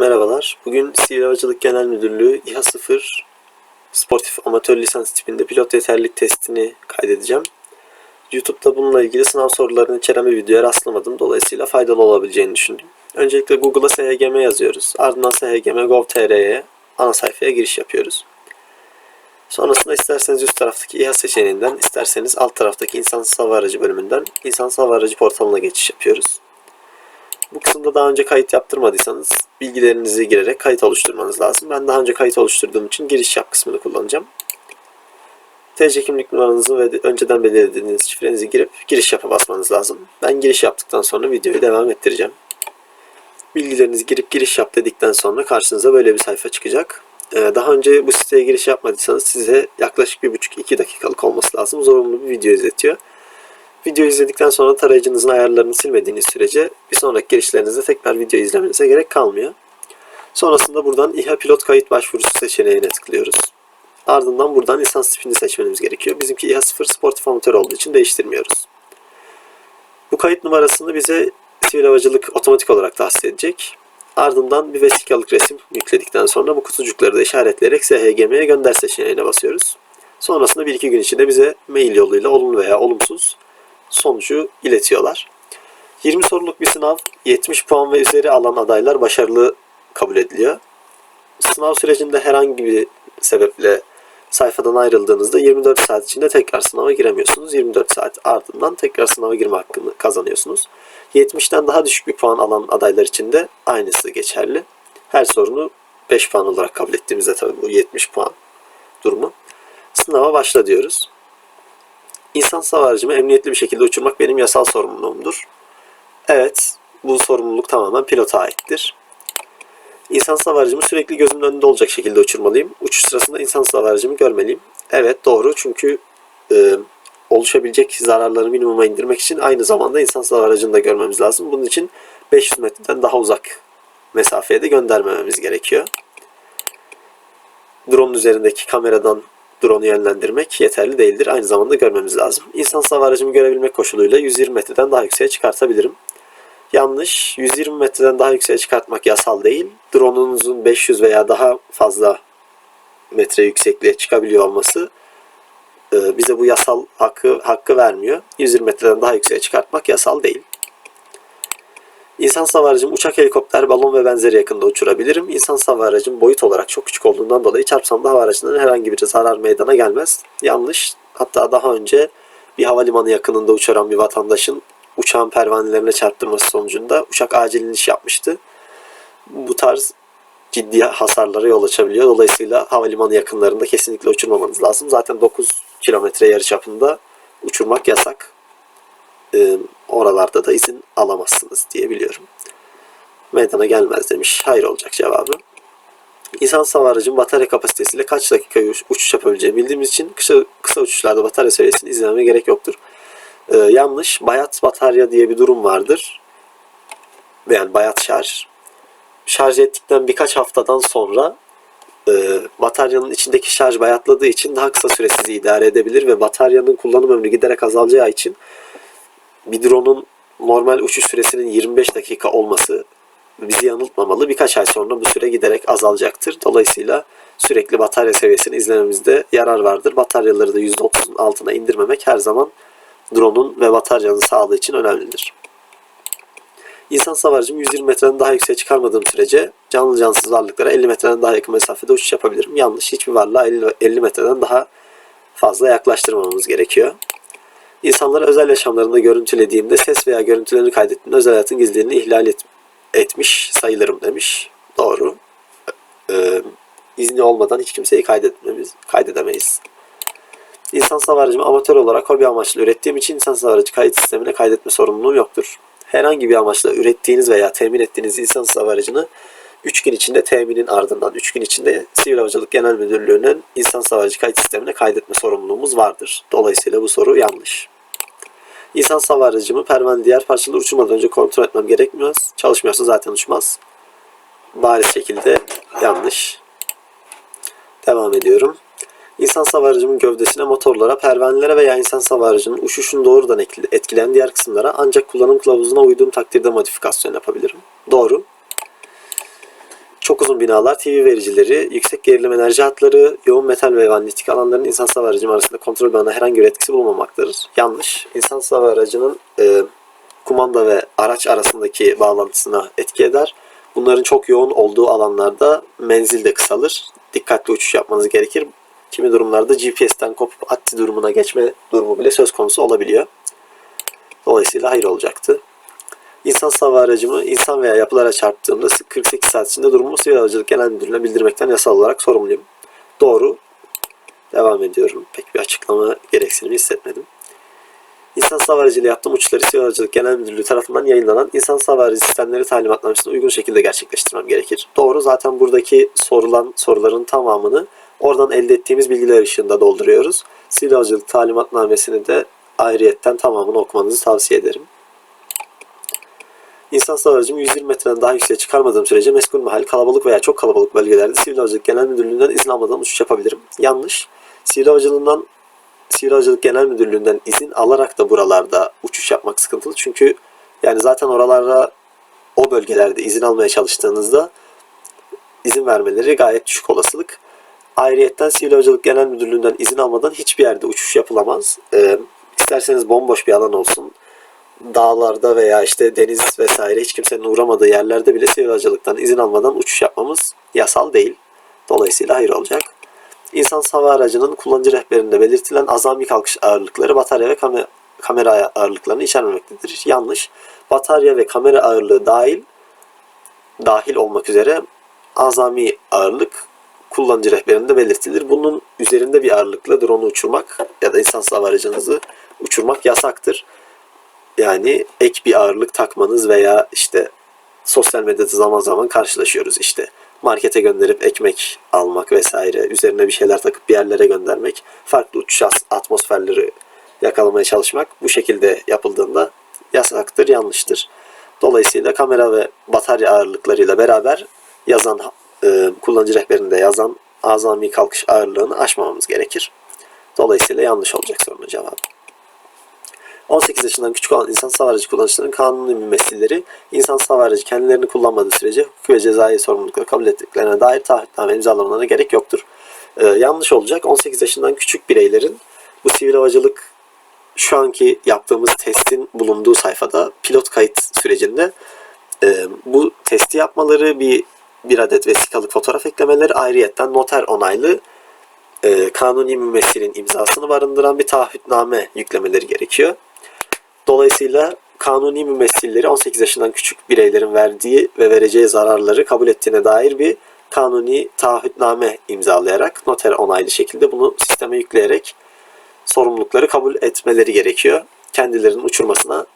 Merhabalar. Bugün Sivil Havacılık Genel Müdürlüğü İHA 0 Sportif Amatör Lisans tipinde pilot yeterlilik testini kaydedeceğim. YouTube'da bununla ilgili sınav sorularını içeren bir videoya rastlamadım. Dolayısıyla faydalı olabileceğini düşündüm. Öncelikle Google'a SHGM yazıyoruz. Ardından SHGM.gov.tr'ye ana sayfaya giriş yapıyoruz. Sonrasında isterseniz üst taraftaki İHA seçeneğinden, isterseniz alt taraftaki insansız hava aracı bölümünden insansız hava aracı portalına geçiş yapıyoruz. Bu kısımda daha önce kayıt yaptırmadıysanız bilgilerinizi girerek kayıt oluşturmanız lazım. Ben daha önce kayıt oluşturduğum için giriş yap kısmını kullanacağım. TC kimlik numaranızı ve önceden belirlediğiniz şifrenizi girip giriş yapa basmanız lazım. Ben giriş yaptıktan sonra videoyu devam ettireceğim. Bilgilerinizi girip giriş yap dedikten sonra karşınıza böyle bir sayfa çıkacak. Ee, Daha önce bu siteye giriş yapmadıysanız size yaklaşık 1,5-2 dakikalık olması lazım. Zorunlu bir video izletiyor. Video izledikten sonra tarayıcınızın ayarlarını silmediğiniz sürece bir sonraki girişlerinizde tekrar video izlemenize gerek kalmıyor. Sonrasında buradan İHA pilot kayıt başvurusu seçeneğine tıklıyoruz. Ardından buradan lisans tipini seçmemiz gerekiyor. Bizimki İHA 0 sportif amatör olduğu için değiştirmiyoruz. Bu kayıt numarasını bize sivil havacılık otomatik olarak tahsis edecek. Ardından bir vesikalık resim yükledikten sonra bu kutucukları da işaretleyerek SHGM'ye gönder seçeneğine basıyoruz. Sonrasında bir iki gün içinde bize mail yoluyla olumlu veya olumsuz sonucu iletiyorlar. 20 soruluk bir sınav, 70 puan ve üzeri alan adaylar başarılı kabul ediliyor. Sınav sürecinde herhangi bir sebeple sayfadan ayrıldığınızda 24 saat içinde tekrar sınava giremiyorsunuz. 24 saat ardından tekrar sınava girme hakkını kazanıyorsunuz. 70'ten daha düşük bir puan alan adaylar için de aynısı geçerli. Her sorunu 5 puan olarak kabul ettiğimizde tabii bu 70 puan durumu. Sınava başla diyoruz. İnsan savarcımı emniyetli bir şekilde uçurmak benim yasal sorumluluğumdur. Evet, bu sorumluluk tamamen pilota aittir. İnsan savarcımı sürekli gözümün önünde olacak şekilde uçurmalıyım. Uçuş sırasında insan savarcımı görmeliyim. Evet doğru çünkü e, oluşabilecek zararları minimuma indirmek için aynı zamanda insan savarcını da görmemiz lazım. Bunun için 500 metreden daha uzak mesafeye de göndermememiz gerekiyor. Drone'un üzerindeki kameradan drone'u yönlendirmek yeterli değildir. Aynı zamanda görmemiz lazım. İnsan hava aracımı görebilmek koşuluyla 120 metreden daha yükseğe çıkartabilirim. Yanlış. 120 metreden daha yükseğe çıkartmak yasal değil. Drone'unuzun 500 veya daha fazla metre yüksekliğe çıkabiliyor olması e, bize bu yasal hakkı hakkı vermiyor. 120 metreden daha yükseğe çıkartmak yasal değil. İnsan hava uçak, helikopter, balon ve benzeri yakında uçurabilirim. İnsan hava boyut olarak çok küçük olduğundan dolayı çarpsam da hava aracından herhangi bir zarar meydana gelmez. Yanlış. Hatta daha önce bir havalimanı yakınında uçuran bir vatandaşın uçağın pervanelerine çarptırması sonucunda uçak acil iniş yapmıştı. Bu tarz ciddi hasarlara yol açabiliyor. Dolayısıyla havalimanı yakınlarında kesinlikle uçurmamanız lazım. Zaten 9 kilometre yarıçapında uçurmak yasak. Ee, oralarda da izin alamazsınız diye biliyorum. Meydana gelmez demiş. Hayır olacak cevabı. İnsan hava aracının batarya kapasitesiyle kaç dakika uç- uçuş yapabileceğini bildiğimiz için kısa, kısa uçuşlarda batarya seviyesini izlememe gerek yoktur. Ee, yanlış. Bayat batarya diye bir durum vardır. Yani bayat şarj. Şarj ettikten birkaç haftadan sonra e, bataryanın içindeki şarj bayatladığı için daha kısa süre sizi idare edebilir ve bataryanın kullanım ömrü giderek azalacağı için bir drone'un normal uçuş süresinin 25 dakika olması bizi yanıltmamalı. Birkaç ay sonra bu süre giderek azalacaktır. Dolayısıyla sürekli batarya seviyesini izlememizde yarar vardır. Bataryaları da %30'un altına indirmemek her zaman drone'un ve bataryanın sağlığı için önemlidir. İnsan savarcım 120 metreden daha yükseğe çıkarmadığım sürece canlı cansız varlıklara 50 metreden daha yakın mesafede uçuş yapabilirim. Yanlış. Hiçbir varlığa 50, 50 metreden daha fazla yaklaştırmamamız gerekiyor. İnsanlara özel yaşamlarında görüntülediğimde ses veya görüntülerini kaydettiğimde özel hayatın gizliliğini ihlal et- etmiş sayılırım demiş. Doğru. Ee, izni olmadan hiç kimseyi kaydetmemiz, kaydedemeyiz. İnsan savarcımı amatör olarak hobi amaçlı ürettiğim için insan savarcı kayıt sistemine kaydetme sorumluluğum yoktur. Herhangi bir amaçla ürettiğiniz veya temin ettiğiniz insan savarcını 3 gün içinde teminin ardından 3 gün içinde Sivil Havacılık Genel Müdürlüğü'nün insan savarcı kayıt sistemine kaydetme sorumluluğumuz vardır. Dolayısıyla bu soru yanlış. İnsan savarcımı pervane diğer parçaları uçurmadan önce kontrol etmem gerekmez. Çalışmıyorsa zaten uçmaz. Bariz şekilde yanlış. Devam ediyorum. İnsan savarcımın gövdesine, motorlara, pervanelere veya insan savarcının uçuşunu doğrudan etkile- etkileyen diğer kısımlara ancak kullanım kılavuzuna uyduğum takdirde modifikasyon yapabilirim. Doğru. Çok uzun binalar, TV vericileri, yüksek gerilim enerji hatları, yoğun metal ve manyetik alanların insan hava aracım arasında kontrol bağına herhangi bir etkisi bulunmamaktadır. Yanlış. İnsan hava aracının e, kumanda ve araç arasındaki bağlantısına etki eder. Bunların çok yoğun olduğu alanlarda menzil de kısalır. Dikkatli uçuş yapmanız gerekir. Kimi durumlarda GPS'ten kopup atti durumuna geçme durumu bile söz konusu olabiliyor. Dolayısıyla hayır olacaktı. İnsan hava aracımı insan veya yapılara çarptığımda 48 saat içinde durumumu Sivil Havacılık Genel Müdürlüğü'ne bildirmekten yasal olarak sorumluyum. Doğru. Devam ediyorum. Pek bir açıklama gereksinimi hissetmedim. İnsan hava aracıyla yaptığım uçuşları Sivil Havacılık Genel Müdürlüğü tarafından yayınlanan İnsan hava aracı sistemleri talimatnamesine uygun şekilde gerçekleştirmem gerekir. Doğru. Zaten buradaki sorulan soruların tamamını oradan elde ettiğimiz bilgiler ışığında dolduruyoruz. Sivil Havacılık talimatnamesini de ayrıyetten tamamını okumanızı tavsiye ederim. İnsan hava aracımı 120 metreden daha yükseğe çıkarmadığım sürece meskul mahal, kalabalık veya çok kalabalık bölgelerde Sivil Havacılık Genel Müdürlüğü'nden izin almadan uçuş yapabilirim. Yanlış. Sivil Havacılığından Sivil Havacılık Genel Müdürlüğü'nden izin alarak da buralarda uçuş yapmak sıkıntılı. Çünkü yani zaten oralara o bölgelerde izin almaya çalıştığınızda izin vermeleri gayet düşük olasılık. Ayrıyetten Sivil Havacılık Genel Müdürlüğü'nden izin almadan hiçbir yerde uçuş yapılamaz. Ee, isterseniz bomboş bir alan olsun. Dağlarda veya işte deniz vesaire hiç kimsenin uğramadığı yerlerde bile sivil havacılıktan izin almadan uçuş yapmamız yasal değil. Dolayısıyla hayır olacak. İnsan hava aracının kullanıcı rehberinde belirtilen azami kalkış ağırlıkları batarya ve kamera, kamera ağırlıklarını içermemektedir. Yanlış. Batarya ve kamera ağırlığı dahil dahil olmak üzere azami ağırlık kullanıcı rehberinde belirtilir. Bunun üzerinde bir ağırlıkla drone uçurmak ya da insan hava aracınızı uçurmak yasaktır. Yani ek bir ağırlık takmanız veya işte sosyal medyada zaman zaman karşılaşıyoruz işte markete gönderip ekmek almak vesaire üzerine bir şeyler takıp bir yerlere göndermek farklı uçuş atmosferleri yakalamaya çalışmak bu şekilde yapıldığında yasaktır yanlıştır. Dolayısıyla kamera ve batarya ağırlıklarıyla beraber yazan e, kullanıcı rehberinde yazan azami kalkış ağırlığını aşmamamız gerekir. Dolayısıyla yanlış olacak sorunun cevabı. 18 yaşından küçük olan insan hava aracı kullanıcıların kanuni mümessilleri insan hava aracı kendilerini kullanmadığı sürece hukuk ve cezai sorumlulukları kabul ettiklerine dair taahhütname imzalamalarına gerek yoktur. Ee, yanlış olacak. 18 yaşından küçük bireylerin bu sivil havacılık şu anki yaptığımız testin bulunduğu sayfada pilot kayıt sürecinde e, bu testi yapmaları bir bir adet vesikalık fotoğraf eklemeleri ayrıyetten noter onaylı e, kanuni mümessilin imzasını barındıran bir taahhütname yüklemeleri gerekiyor. Dolayısıyla kanuni mümessilleri 18 yaşından küçük bireylerin verdiği ve vereceği zararları kabul ettiğine dair bir kanuni taahhütname imzalayarak noter onaylı şekilde bunu sisteme yükleyerek sorumlulukları kabul etmeleri gerekiyor. Kendilerinin uçurmasına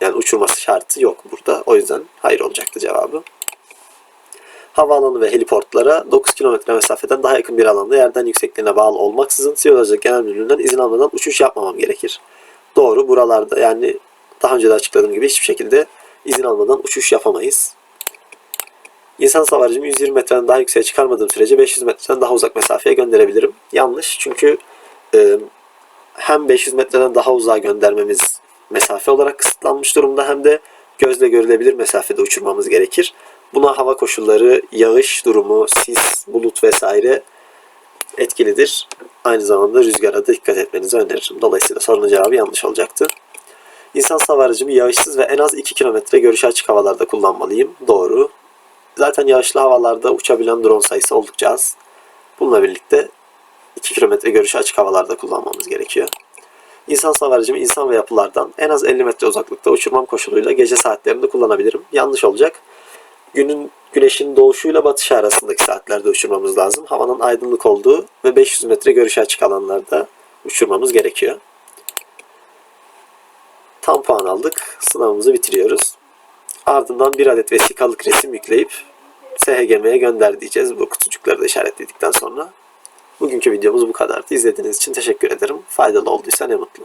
yani uçurması şartı yok burada. O yüzden hayır olacaktı cevabı. Havaalanı ve heliportlara 9 kilometre mesafeden daha yakın bir alanda yerden yüksekliğine bağlı olmaksızın Havacılık Genel Müdürlüğü'nden izin almadan uçuş yapmamam gerekir. Doğru buralarda yani daha önce de açıkladığım gibi hiçbir şekilde izin almadan uçuş yapamayız. İnsan hava aracımı 120 metreden daha yükseğe çıkarmadığım sürece 500 metreden daha uzak mesafeye gönderebilirim. Yanlış çünkü e, hem 500 metreden daha uzağa göndermemiz mesafe olarak kısıtlanmış durumda hem de gözle görülebilir mesafede uçurmamız gerekir. Buna hava koşulları, yağış durumu, sis, bulut vesaire etkilidir. Aynı zamanda rüzgara da dikkat etmenizi öneririm. Dolayısıyla sorunun cevabı yanlış olacaktı. İnsan hava aracımı yağışsız ve en az 2 kilometre görüşe açık havalarda kullanmalıyım. Doğru. Zaten yağışlı havalarda uçabilen drone sayısı oldukça az. Bununla birlikte 2 kilometre görüşe açık havalarda kullanmamız gerekiyor. İnsan hava aracımı insan ve yapılardan en az 50 metre uzaklıkta uçurmam koşuluyla gece saatlerinde kullanabilirim. Yanlış olacak. Günün güneşin doğuşuyla batışı arasındaki saatlerde uçurmamız lazım. Havanın aydınlık olduğu ve 500 metre görüşe açık alanlarda uçurmamız gerekiyor. Tam puan aldık. Sınavımızı bitiriyoruz. Ardından bir adet vesikalık resim yükleyip SHGM'ye gönder diyeceğiz. Bu kutucukları da işaretledikten sonra. Bugünkü videomuz bu kadardı. İzlediğiniz için teşekkür ederim. Faydalı olduysa ne mutlu.